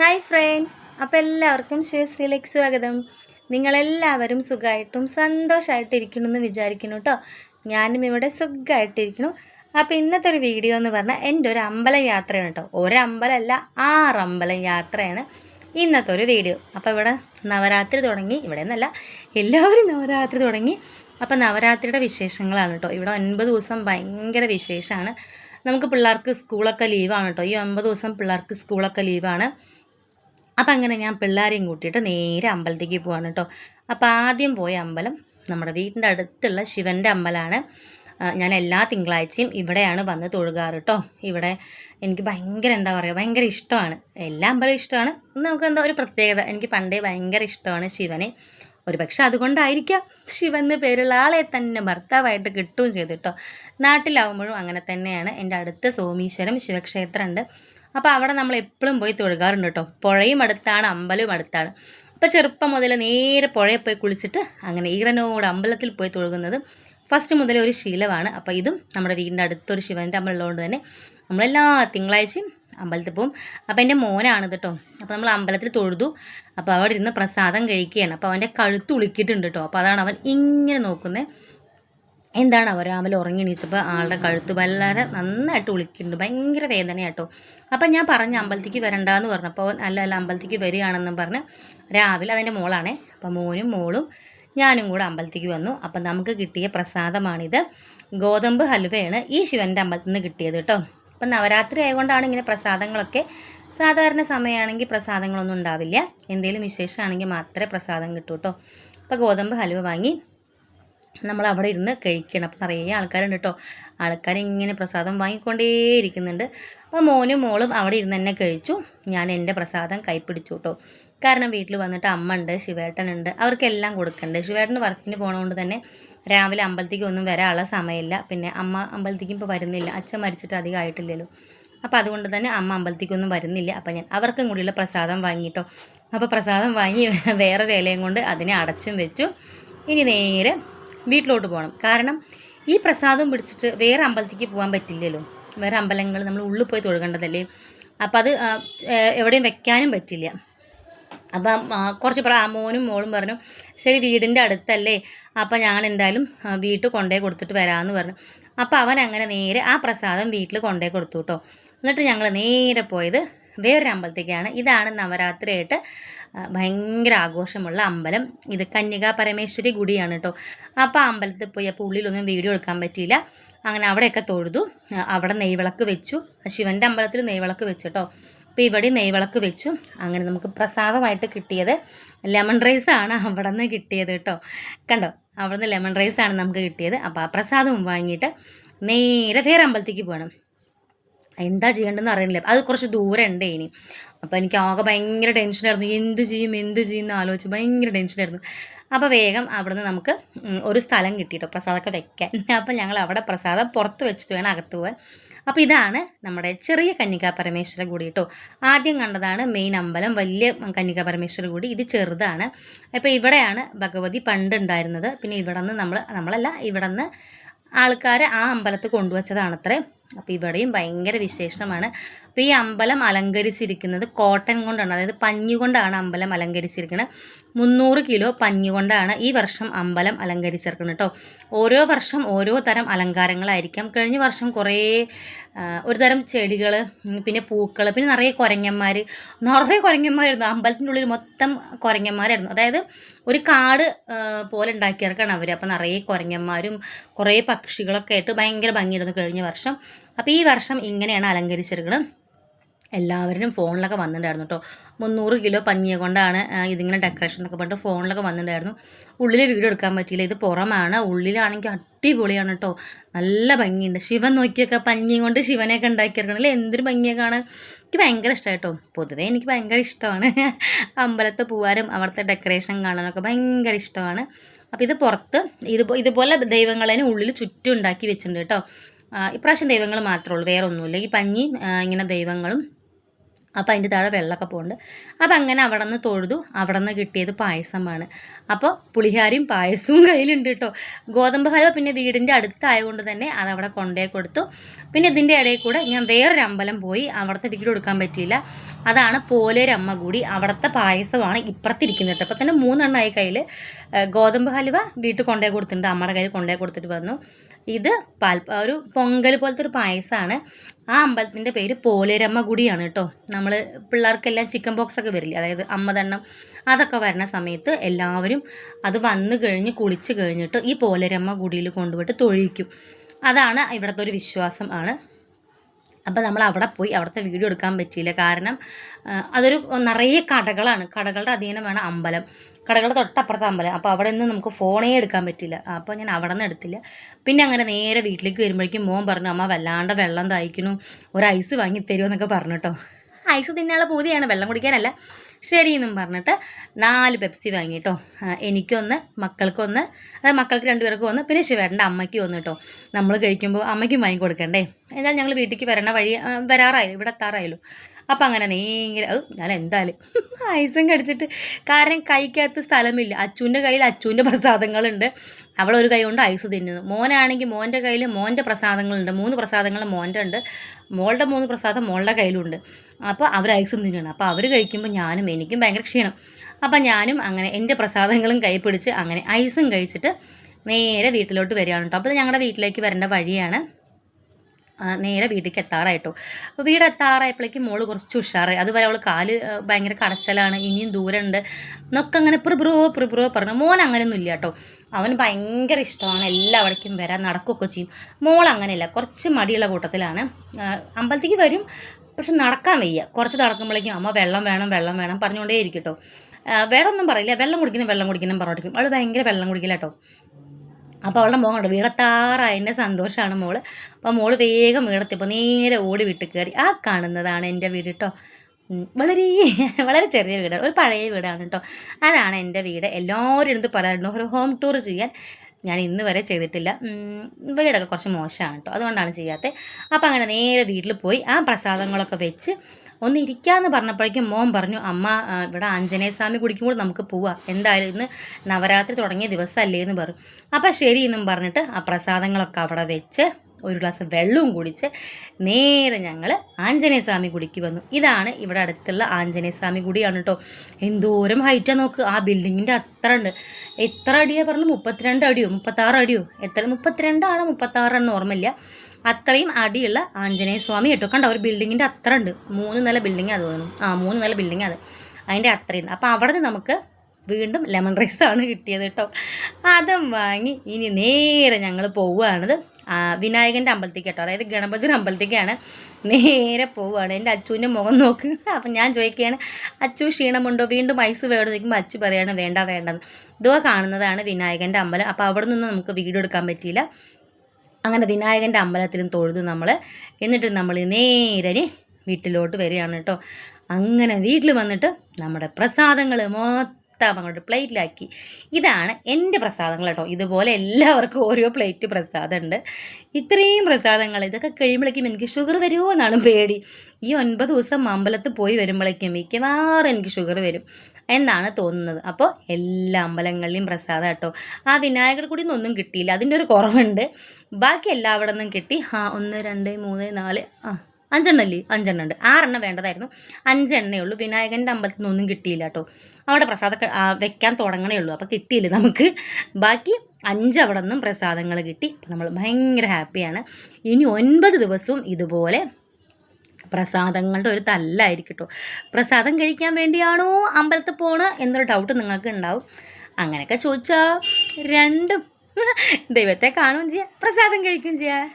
Hi friends അപ്പോൾ എല്ലാവർക്കും ശിവശ്രീലേക്ക് സ്വാഗതം. നിങ്ങളെല്ലാവരും സുഖമായിട്ടും സന്തോഷമായിട്ടിരിക്കണമെന്ന് വിചാരിക്കുന്നു കേട്ടോ ഞാനും ഇവിടെ സുഖമായിട്ടിരിക്കണം അപ്പോൾ ഇന്നത്തെ ഒരു വീഡിയോ എന്ന് പറഞ്ഞാൽ എന്റെ ഒരു അമ്പലം യാത്രയാണ് കേട്ടോ ഒരമ്പലമല്ല ആറമ്പലം യാത്രയാണ് ഇന്നത്തെ ഒരു വീഡിയോ. അപ്പോൾ ഇവിടെ നവരാത്രി തുടങ്ങി ഇവിടെ നിന്നല്ല എല്ലാവരും നവരാത്രി തുടങ്ങി. അപ്പോൾ നവരാത്രിയുടെ വിശേഷങ്ങളാണ് കേട്ടോ ഇവിടെ ഒൻപത് ദിവസം ഭയങ്കര വിശേഷമാണ് നമുക്ക് പിള്ളേർക്ക് സ്കൂളൊക്കെ ലീവാണ് കേട്ടോ ഈ ഒൻപത് ദിവസം പിള്ളേർക്ക് സ്കൂളൊക്കെ ലീവാണ്. അപ്പം അങ്ങനെ ഞാൻ പിള്ളേരെയും കൂട്ടിയിട്ട് നേരെ അമ്പലത്തേക്ക് പോവാണ് കേട്ടോ. അപ്പോൾ ആദ്യം പോയ അമ്പലം നമ്മുടെ വീടിന്റെ അടുത്തുള്ള ശിവന്റെ അമ്പലമാണ് ഞാൻ എല്ലാ തിങ്കളാഴ്ചയും ഇവിടെയാണ് വന്ന് തൊഴുകാറ് കേട്ടോ. ഇവിടെ എനിക്ക് ഭയങ്കര എന്താ പറയുക ഭയങ്കര ഇഷ്ടമാണ്. എല്ലാ അമ്പലവും ഇഷ്ടമാണ്. നമുക്ക് എന്താ ഒരു പ്രത്യേകത എനിക്ക് പണ്ടേ ഭയങ്കര ഇഷ്ടമാണ് ശിവനെ. ഒരു പക്ഷെ അതുകൊണ്ടായിരിക്കാം ശിവൻ എന്ന് പേരുള്ള ആളെ തന്നെ ഭർത്താവായിട്ട് കിട്ടുകയും ചെയ്തു കേട്ടോ. നാട്ടിലാവുമ്പോഴും അങ്ങനെ തന്നെയാണ്. എന്റെ അടുത്ത് സോമീശ്വരം ശിവക്ഷേത്രമുണ്ട്. അപ്പോൾ അവിടെ നമ്മൾ എപ്പോഴും പോയി തൊഴുകാറുണ്ട് കേട്ടോ. പുഴയും അടുത്താണ് അമ്പലവും അടുത്താണ്. അപ്പോൾ ചെറുപ്പം മുതൽ നേരെ പുഴയിൽ പോയി കുളിച്ചിട്ട് അങ്ങനെ ഈറനോട് അമ്പലത്തിൽ പോയി തൊഴുകുന്നത് ഫസ്റ്റ് മുതൽ ഒരു ശീലമാണ്. അപ്പോൾ ഇതും നമ്മുടെ വീടിന്റെ അടുത്തൊരു ശിവന്റെ അമ്പലം ഉള്ളതുകൊണ്ട് തന്നെ നമ്മളെല്ലാ തിങ്കളാഴ്ചയും അമ്പലത്തിൽ പോകും അപ്പോൾ എന്റെ മോനാണ് കേട്ടോ. അപ്പോൾ നമ്മൾ അമ്പലത്തിൽ തൊഴുതു. അപ്പോൾ അവിടെ ഇരുന്ന് പ്രസാദം കഴിക്കുകയാണ്. അപ്പോൾ അവന്റെ കഴുത്ത് ഉളുക്കിയിട്ടുണ്ട് കേട്ടോ. അപ്പോൾ അതാണ് അവൻ ഇങ്ങനെ നോക്കുന്നത് എന്താണ് അവർ രാവിലെ ഉറങ്ങി എണീച്ചപ്പോൾ ആളുടെ കഴുത്ത് വളരെ നന്നായിട്ട് ഉളിക്കുന്നുണ്ട് ഭയങ്കര വേദനയാട്ടോ. അപ്പം ഞാൻ പറഞ്ഞ അമ്പലത്തേക്ക് വരണ്ടാന്ന് പറഞ്ഞപ്പോൾ അല്ല അല്ല അമ്പലത്തേക്ക് വരികയാണെന്നും പറഞ്ഞ്. രാവിലെ അതിന്റെ മോളാണേ. അപ്പം മോനും മോളും ഞാനും കൂടെ അമ്പലത്തേക്ക് വന്നു. അപ്പം നമുക്ക് കിട്ടിയ പ്രസാദമാണിത്. ഗോതമ്പ് ഹലുവയാണ് ഈ ശിവന്റെ അമ്പലത്തിൽ നിന്ന് കിട്ടിയത് കേട്ടോ അപ്പം നവരാത്രി ആയതുകൊണ്ടാണ് ഇങ്ങനെ പ്രസാദങ്ങളൊക്കെ സാധാരണ സമയമാണെങ്കിൽ പ്രസാദങ്ങളൊന്നും ഉണ്ടാവില്ല. എന്തെങ്കിലും വിശേഷമാണെങ്കിൽ മാത്രമേ പ്രസാദം കിട്ടൂ കേട്ടോ അപ്പോൾ ഗോതമ്പ് ഹലുവ വാങ്ങി. നമ്മൾ അവിടെ ഇരുന്ന് കഴിക്കണം. അപ്പം നിറയെ ആൾക്കാരുണ്ട് കേട്ടോ ആൾക്കാർ ഇങ്ങനെ പ്രസാദം വാങ്ങിക്കൊണ്ടേയിരിക്കുന്നുണ്ട്. അപ്പോൾ മോനും മോളും അവിടെ ഇരുന്ന് തന്നെ കഴിച്ചു. ഞാൻ എന്റെ പ്രസാദം കൈപ്പിടിച്ചു കേട്ടോ കാരണം വീട്ടിൽ വന്നിട്ട് അമ്മ ഉണ്ട് ശിവേട്ടനുണ്ട്. അവർക്കെല്ലാം കൊടുക്കണ്ട്. ശിവേട്ടന് വർക്കിന് പോണതുകൊണ്ട് തന്നെ രാവിലെ അമ്പലത്തേക്ക് ഒന്നും വരാനുള്ള സമയമില്ല. പിന്നെ അമ്മ അമ്പലത്തേക്കും ഇപ്പോൾ വരുന്നില്ല. അച്ഛൻ മരിച്ചിട്ട് അധികം ആയിട്ടില്ലല്ലോ. അപ്പോൾ അതുകൊണ്ട് തന്നെ അമ്മ അമ്പലത്തേക്കൊന്നും വരുന്നില്ല. അപ്പോൾ ഞാൻ അവർക്കും കൂടിയുള്ള പ്രസാദം വാങ്ങിയിട്ടോ അപ്പോൾ പ്രസാദം വാങ്ങി വേറെ ഇലയും കൊണ്ട് അതിനെ അടച്ചും വെച്ചു. ഇനി നേരെ വീട്ടിലോട്ട് പോകണം. കാരണം ഈ പ്രസാദം പിടിച്ചിട്ട് വേറെ അമ്പലത്തേക്ക് പോകാൻ പറ്റില്ലല്ലോ. വേറെ അമ്പലങ്ങൾ നമ്മൾ ഉള്ളിൽ പോയി തൊഴുകേണ്ടതല്ലേ? അപ്പം അത് എവിടെയും വെക്കാനും പറ്റില്ല. അപ്പം കുറച്ച് പറ മോനും മോളും പറഞ്ഞു ശരി വീടിന്റെ അടുത്തല്ലേ. അപ്പം ഞാൻ എന്തായാലും വീട്ടിൽ കൊണ്ടുപോയി കൊടുത്തിട്ട് വരാമെന്ന് പറഞ്ഞു. അപ്പം അവൻ അങ്ങനെ നേരെ ആ പ്രസാദം വീട്ടിൽ കൊണ്ടേ കൊടുത്തു കേട്ടോ. എന്നിട്ട് ഞങ്ങൾ നേരെ പോയത് വേറൊരു അമ്പലത്തേക്കാണ് ഇതാണ് നവരാത്രിയായിട്ട് ഭയങ്കര ആഘോഷമുള്ള അമ്പലം. ഇത് കന്യകാ പരമേശ്വരി ഗുഡിയാണ് കേട്ടോ അപ്പോൾ അമ്പലത്തിൽ പോയി അപ്പോൾ ഉള്ളിലൊന്നും വീഡിയോ എടുക്കാൻ പറ്റിയില്ല. അങ്ങനെ അവിടെയൊക്കെ തൊഴുതു. അവിടെ നെയ്വിളക്ക് വെച്ചു. ശിവന്റെ അമ്പലത്തിൽ നെയ്വിളക്ക് വെച്ചു കേട്ടോ അപ്പോൾ ഇവിടെ നെയ്വിളക്ക് വെച്ചു. അങ്ങനെ നമുക്ക് പ്രസാദമായിട്ട് കിട്ടിയത് ലെമൺ റൈസ് ആണ് അവിടെ നിന്ന് കിട്ടിയത് കേട്ടോ കണ്ടോ? അവിടെ നിന്ന് ലെമൺ റൈസ് ആണ് നമുക്ക് കിട്ടിയത്. അപ്പോൾ ആ പ്രസാദവും വാങ്ങിയിട്ട് നേരെ വേറെ അമ്പലത്തേക്ക് പോകണം. എന്താ ചെയ്യേണ്ടതെന്ന് അറിയണില്ല. അത് കുറച്ച് ദൂരം ഉണ്ട് ഇനി. അപ്പോൾ എനിക്ക് ആകെ ഭയങ്കര ടെൻഷനായിരുന്നു എന്ത് ചെയ്യും എന്ത് ചെയ്യും എന്ന് ആലോചിച്ച് ഭയങ്കര ടെൻഷനായിരുന്നു അപ്പോൾ വേഗം അവിടുന്ന് നമുക്ക് ഒരു സ്ഥലം കിട്ടിയിട്ടോ പ്രസാദമൊക്കെ വെക്കാൻ. അപ്പോൾ ഞങ്ങൾ അവിടെ പ്രസാദം പുറത്ത് വെച്ചിട്ട് വേണം അകത്ത് പോകാൻ അപ്പോൾ ഇതാണ് നമ്മുടെ ചെറിയ കന്യക പരമേശ്വര കൂടി കേട്ടോ. ആദ്യം കണ്ടതാണ് മെയിൻ അമ്പലം വലിയ കന്യക പരമേശ്വര കൂടി. ഇത് ചെറുതാണ്. അപ്പോൾ ഇവിടെയാണ് ഭഗവതി പണ്ടുണ്ടായിരുന്നത് പിന്നെ ഇവിടെ നിന്ന് നമ്മൾ നമ്മളല്ല ഇവിടെ നിന്ന് ആൾക്കാരെ ആ അമ്പലത്തിൽ കൊണ്ടുവച്ചതാണത്രേ. അപ്പോൾ ഇവിടെയും ഭയങ്കര വിശേഷമാണ്. അപ്പോൾ ഈ അമ്പലം അലങ്കരിച്ചിരിക്കുന്നത് കോട്ടൺ കൊണ്ടാണ്. അതായത് പഞ്ഞു കൊണ്ടാണ് അമ്പലം അലങ്കരിച്ചിരിക്കുന്നത് മുന്നൂറ് കിലോ പഞ്ഞു കൊണ്ടാണ് ഈ വർഷം അമ്പലം അലങ്കരിച്ചിരിക്കുന്നത് കേട്ടോ ഓരോ വർഷം ഓരോ തരം അലങ്കാരങ്ങളായിരിക്കാം. കഴിഞ്ഞ വർഷം കുറേ ഒരു തരം ചെടികൾ പിന്നെ പൂക്കൾ പിന്നെ നിറയെ കുരങ്ങന്മാർ നിറയെ കുരങ്ങന്മാരായിരുന്നു. അമ്പലത്തിന്റെ ഉള്ളിൽ മൊത്തം കുരങ്ങന്മാരായിരുന്നു. അതായത് ഒരു കാട് പോലെ ഉണ്ടാക്കിയിറക്കാണ് അവർ അപ്പോൾ നിറയെ കുരങ്ങന്മാരും കുറേ പക്ഷികളൊക്കെ ആയിട്ട് ഭയങ്കര ഭംഗിയായിരുന്നു കഴിഞ്ഞ വർഷം. അപ്പോൾ ഈ വർഷം ഇങ്ങനെയാണ് അലങ്കരിച്ചിരിക്കുന്നത് എല്ലാവരും ഫോണിലൊക്കെ വന്നിട്ടുണ്ടായിരുന്നു കേട്ടോ. മുന്നൂറ് കിലോ പഞ്ഞിയെ കൊണ്ടാണ് ഇതിങ്ങനെ ഡെക്കറേഷൻ എന്നൊക്കെ പറഞ്ഞിട്ട് ഫോണിലൊക്കെ വന്നിട്ടുണ്ടായിരുന്നു. ഉള്ളിൽ വീഡിയോ എടുക്കാൻ പറ്റിയില്ല. ഇത് പുറമാണ്. ഉള്ളിലാണെങ്കിൽ അടിപൊളിയാണ് കേട്ടോ. നല്ല ഭംഗിയുണ്ട്. ശിവൻ നോക്കിയൊക്കെ പഞ്ഞി കൊണ്ട് ശിവനെയൊക്കെ ഉണ്ടാക്കിയിരിക്കണല്ലേ എന്തൊരു ഭംഗിയെ കാണാൻ. എനിക്ക് ഭയങ്കര ഇഷ്ടമായി കേട്ടോ. പൊതുവേ എനിക്ക് ഭയങ്കര ഇഷ്ടമാണ്. അമ്പലത്തെ പൂവാനും അവിടുത്തെ ഡെക്കറേഷൻ കാണാനൊക്കെ ഭയങ്കര ഇഷ്ടമാണ്. അപ്പോൾ ഇത് പുറത്ത് ഇത് ഇതുപോലെ ദൈവങ്ങളതിന് ഉള്ളിൽ ചുറ്റും ഉണ്ടാക്കി വെച്ചിട്ടുണ്ട് കേട്ടോ. ഇപ്രാവശ്യം ദൈവങ്ങൾ മാത്രമേ ഉള്ളൂ വേറെ ഒന്നുമില്ല ഈ പഞ്ഞി ഇങ്ങനെ ദൈവങ്ങളും അപ്പോൾ അതിന്റെ താഴെ വെള്ളമൊക്കെ പോകുന്നുണ്ട് അപ്പം അങ്ങനെ അവിടെ നിന്ന് തൊഴുതു അവിടെ നിന്ന് കിട്ടിയത് പായസമാണ്. അപ്പോൾ പുളിഹാരിയും പായസവും കയ്യിലുണ്ട് കേട്ടോ. ഗോതമ്പ് ഹലവ പിന്നെ വീടിന്റെ അടുത്തായതുകൊണ്ട് തന്നെ അതവിടെ കൊണ്ടേ കൊടുത്തു. പിന്നെ ഇതിന്റെ ഇടയിൽ കൂടെ ഞാൻ വേറൊരു അമ്പലം പോയി അവിടുത്തെ വീട് കൊടുക്കാൻ പറ്റിയില്ല. അതാണ് പോലൊരമ്മ കൂടി. അവിടുത്തെ പായസമാണ് ഇപ്പുറത്തിരിക്കുന്നത് അപ്പോൾ തന്നെ മൂന്നെണ്ണമായി കയ്യിൽ. ഗോതമ്പ് ഹലുവ വീട്ടിൽ കൊണ്ടുപോയി കൊടുത്തിട്ടുണ്ട്. അമ്മയുടെ കയ്യിൽ കൊണ്ടുപോയി കൊടുത്തിട്ട് വന്നു. ഇത് പാൽ ഒരു പൊങ്കൽ പോലത്തെ ഒരു പായസമാണ്. ആ അമ്പലത്തിന്റെ പേര് പോലേരമ്മ ഗുടിയാണ് കേട്ടോ. നമ്മൾ പിള്ളേർക്കെല്ലാം ചിക്കൻ ബോക്സ് ഒക്കെ വരില്ലേ? അതായത് അമ്മതെണ്ണം അതൊക്കെ വരുന്ന സമയത്ത് എല്ലാവരും അത് വന്നു കഴിഞ്ഞ് കുളിച്ച് കഴിഞ്ഞിട്ട് ഈ പോലേരമ്മ ഗുടിയിൽ കൊണ്ടുപോയിട്ട് തൊഴിക്കും. അതാണ് ഇവിടുത്തെ ഒരു വിശ്വാസം ആണ്. അപ്പോൾ നമ്മൾ അവിടെ പോയി അവിടുത്തെ വീഡിയോ എടുക്കാൻ പറ്റിയില്ല. കാരണം അതൊരു നിറയെ കടകളാണ്. കടകളുടെ അധീനമാണ് അമ്പലം. കടകളുടെ തൊട്ടപ്പുറത്തെ അമ്പലം. അപ്പോൾ അവിടെ നിന്ന് നമുക്ക് ഫോണേ എടുക്കാൻ പറ്റില്ല അപ്പോൾ ഞാൻ അവിടെ നിന്ന് എടുത്തില്ല. പിന്നെ അങ്ങനെ നേരെ വീട്ടിലേക്ക് വരുമ്പോഴേക്കും മോൻ പറഞ്ഞു അമ്മ വല്ലാണ്ട് വെള്ളം തയ്ക്കണു ഒരു ഐസ് വാങ്ങി തരുമോ? എന്നൊക്കെ പറഞ്ഞു കേട്ടോ. ഐസ് തിന്നാനുള്ള പൂതിയാണ്. വെള്ളം കുടിക്കാനല്ല. ശരി എന്നും പറഞ്ഞിട്ട് നാല് പെപ്സി വാങ്ങി കേട്ടോ എനിക്കൊന്ന് മക്കൾക്കൊന്ന് അതായത് മക്കൾക്ക് രണ്ടുപേർക്കും ഒന്ന് പിന്നെ ശിവേട്ടന്റെ അമ്മയ്ക്ക് ഒന്ന് കേട്ടോ നമ്മൾ കഴിക്കുമ്പോൾ അമ്മയ്ക്കും വാങ്ങി കൊടുക്കണ്ടേ എന്നാൽ ഞങ്ങൾ വീട്ടിലേക്ക് വരണ വഴി വരാറായില്ല? ഇവിടെ എത്താറായല്ലോ. അപ്പം അങ്ങനെ നേരെ അത് ഞാൻ എന്തായാലും. ഐസും കടിച്ചിട്ട്. കാരണം കൈക്കകത്ത് സ്ഥലമില്ല. അച്ചുവിന്റെ കയ്യിൽ അച്ചുവിന്റെ പ്രസാദങ്ങളുണ്ട്. അവളൊരു കൈ കൊണ്ട് ഐസ് തിന്നുന്നു. മോനാണെങ്കിൽ മോന്റെ കയ്യിൽ മോന്റെ പ്രസാദങ്ങളുണ്ട്. മൂന്ന് പ്രസാദങ്ങൾ മോന്റെ ഉണ്ട് മോളുടെ മൂന്ന് പ്രസാദം മോളുടെ കയ്യിലുണ്ട്. അപ്പോൾ അവർ ഐസും തിന്നണം അപ്പോൾ അവർ കഴിക്കുമ്പോൾ ഞാനും എനിക്കും ഭയങ്കര ക്ഷീണം. അപ്പം ഞാനും അങ്ങനെ എന്റെ പ്രസാദങ്ങളും കൈ പിടിച്ച് അങ്ങനെ ഐസും കഴിച്ചിട്ട് നേരെ വീട്ടിലോട്ട് വരികയാണ് കേട്ടോ അപ്പോൾ ഞങ്ങളുടെ വീട്ടിലേക്ക് വരേണ്ട വഴിയാണ് നേരെ വീട്ടിലേക്ക് എത്താറായിട്ടോ. അപ്പോൾ വീട് എത്താറായപ്പോഴേക്കും മോൾ കുറച്ച് ഉഷാറായി. അതുവരെ അവൾ കാൽ ഭയങ്കര കടച്ചലാണ് ഇനിയും ദൂരമുണ്ട് എന്നൊക്കെ അങ്ങനെ പ്രിബ്രോ പ്രിബ്രോ പറഞ്ഞു. മോൻ അങ്ങനെയൊന്നും ഇല്ല കേട്ടോ അവൻ ഭയങ്കര ഇഷ്ടമാണ് എല്ലാവിടേക്കും വരാൻ നടക്കുകയൊക്കെ ചെയ്യും. മോൾ അങ്ങനെയല്ല കുറച്ച് മടിയുള്ള കൂട്ടത്തിലാണ്. അമ്പലത്തേക്ക് വരും പക്ഷെ നടക്കാൻ വയ്യ. കുറച്ച് നടക്കുമ്പോഴേക്കും അമ്മ വെള്ളം വേണം വെള്ളം വേണം പറഞ്ഞുകൊണ്ടേ ഇരിക്കും കേട്ടോ വേറെ ഒന്നും പറയില്ല. വെള്ളം കുടിക്കണം വെള്ളം കുടിക്കണം പറഞ്ഞോണ്ടിരിക്കും അവൾ ഭയങ്കര വെള്ളം കുടിക്കില്ല കേട്ടോ അപ്പോൾ അവളുടെ മോൻ കണ്ടു. വീടെത്താറായതിന്റെ സന്തോഷമാണ് മോൾ. അപ്പോൾ മോൾ വേഗം വീണത്തിപ്പോൾ നേരെ ഓടി വിട്ട് കയറി. ആ കാണുന്നതാണ് എന്റെ വീട് കേട്ടോ വളരെ വളരെ ചെറിയ വീടാണ്. ഒരു പഴയ വീടാണ് കേട്ടോ അതാണ് എന്റെ വീട്. എല്ലാവരും എടുത്ത് പറയാറുണ്ട് ഒരു ഹോം ടൂർ ചെയ്യാൻ ഞാൻ ഇന്ന് വരെ ചെയ്തിട്ടില്ല. വീടൊക്കെ കുറച്ച് മോശമാണ് കേട്ടോ. അതുകൊണ്ടാണ് ചെയ്യാത്തത് അപ്പോൾ അങ്ങനെ നേരെ വീട്ടിൽ പോയി ആ പ്രസാദങ്ങളൊക്കെ വെച്ച് ഒന്ന് ഇരിക്കാമെന്ന് പറഞ്ഞപ്പോഴേക്കും മോൻ പറഞ്ഞു അമ്മ ഇവിടെ ആഞ്ജനേയ സ്വാമി കുടിക്കുമ്പോൾ നമുക്ക് പോവാം. എന്തായാലും ഇന്ന് നവരാത്രി തുടങ്ങിയ ദിവസമല്ലേ എന്ന് പറഞ്ഞു. അപ്പം ശരി എന്നും പറഞ്ഞിട്ട് ആ പ്രസാദങ്ങളൊക്കെ അവിടെ വെച്ച് ഒരു ഗ്ലാസ് വെള്ളവും കുടിച്ച് നേരെ ഞങ്ങൾ ആഞ്ജനേയ സ്വാമി കുടിക്ക് വന്നു. ഇതാണ് ഇവിടെ അടുത്തുള്ള ആഞ്ജനേയ സ്വാമി കുടിയാണ് കേട്ടോ. എന്തോരം ഹൈറ്റാ നോക്ക്. ആ ബിൽഡിങ്ങിന്റെ അത്ര ഉണ്ട് എത്ര അടിയാ പറഞ്ഞു? മുപ്പത്തിരണ്ട് അടിയോ? മുപ്പത്താറ് അടിയോ? എത്ര? മുപ്പത്തിരണ്ടാണോ? മുപ്പത്താറാണെന്ന് ഓർമ്മയില്ല. അത്രയും അടിയുള്ള ആഞ്ജനേയ സ്വാമി കേട്ടോ. കണ്ടോ? ഒരു ബിൽഡിങ്ങിന്റെ അത്ര ഉണ്ട് മൂന്ന് നില ബിൽഡിംഗ് അത് തോന്നുന്നു. ആ മൂന്ന് നില ബിൽഡിംഗ് അത്. അതിന്റെ അത്രയുണ്ട് അപ്പോൾ അവിടെ നിന്ന് നമുക്ക് വീണ്ടും ലെമൺ റൈസാണ് കിട്ടിയത് കേട്ടോ. അതും വാങ്ങി ഇനി നേരെ ഞങ്ങൾ പോവുകയാണത്. വിനായകന്റെ അമ്പലത്തേക്ക് കേട്ടോ. അതായത് ഗണപതിയുടെ അമ്പലത്തേക്കാണ് നേരെ പോവുകയാണ്. എന്റെ അച്ചുവിന്റെ മുഖം നോക്ക്. അപ്പം ഞാൻ ചോദിക്കുകയാണ് അച്ചു ക്ഷീണമുണ്ടോ? വീണ്ടും ഐസ് വേണം? ചോദിക്കുമ്പോൾ അച്ചു പറയാണ് വേണ്ട വേണ്ടെന്ന് ഇതോ കാണുന്നതാണ് വിനായകന്റെ അമ്പലം. അപ്പോൾ അവിടെ നിന്നും നമുക്ക് വീഡിയോ എടുക്കാൻ പറ്റിയില്ല. അങ്ങനെ വിനായകന്റെ അമ്പലത്തിലും തൊഴുതു നമ്മൾ എന്നിട്ട് നമ്മൾ നേരെ വീട്ടിലോട്ട് വരികയാണ് കേട്ടോ. അങ്ങനെ വീട്ടിൽ വന്നിട്ട് നമ്മുടെ പ്രസാദങ്ങൾ മൊത്തം അങ്ങോട്ട് പ്ലേറ്റിലാക്കി. ഇതാണ് എന്റെ പ്രസാദങ്ങൾ കേട്ടോ. ഇതുപോലെ എല്ലാവർക്കും ഓരോ പ്ലേറ്റ് പ്രസാദമുണ്ട്. ഇത്രയും പ്രസാദങ്ങൾ ഇതൊക്കെ കഴിയുമ്പോഴേക്കും എനിക്ക് ഷുഗർ വരുമോ എന്നാണ് പേടി. ഈ ഒൻപത് ദിവസം അമ്പലത്തിൽ പോയി വരുമ്പോഴേക്കും മിക്കവാറും എനിക്ക് ഷുഗർ വരും എന്നാണ് തോന്നുന്നത്. അപ്പോൾ എല്ലാ അമ്പലങ്ങളിലെയും പ്രസാദം കേട്ടോ. ആ വിനായകർ കൂടി ഒന്നും കിട്ടിയില്ല. അതിന്റെ ഒരു കുറവുണ്ട്. ബാക്കി എല്ലാവിടെ നിന്നും കിട്ടി. ആ ഒന്ന് രണ്ട് മൂന്ന് നാല് ആ. അഞ്ചെണ്ണം അല്ലേ അഞ്ചെണ്ണം ഉണ്ട്. ആറെണ്ണം വേണ്ടതായിരുന്നു. അഞ്ചെണ്ണേ ഉള്ളൂ. വിനായകന്റെ അമ്പലത്തിൽ നിന്നൊന്നും കിട്ടിയില്ല കേട്ടോ. അവിടെ പ്രസാദം വെക്കാൻ തുടങ്ങണേ ഉള്ളൂ. അപ്പോൾ കിട്ടിയില്ല നമുക്ക്. ബാക്കി അഞ്ച് അവിടെ നിന്നും പ്രസാദങ്ങൾ കിട്ടി. അപ്പോൾ നമ്മൾ ഭയങ്കര ഹാപ്പിയാണ്. ഇനി ഒൻപത് ദിവസവും ഇതുപോലെ പ്രസാദങ്ങളുടെ ഒരു തല്ലായിരിക്കും കേട്ടോ. പ്രസാദം കഴിക്കാൻ വേണ്ടിയാണോ അമ്പലത്തിൽ പോണ് എന്നൊരു ഡൗട്ട് നിങ്ങൾക്ക് ഉണ്ടാവും. അങ്ങനെയൊക്കെ ചോദിച്ചാൽ രണ്ടും ദൈവത്തെ കാണുകയും ചെയ്യാം. പ്രസാദം കഴിക്കുകയും ചെയ്യാം.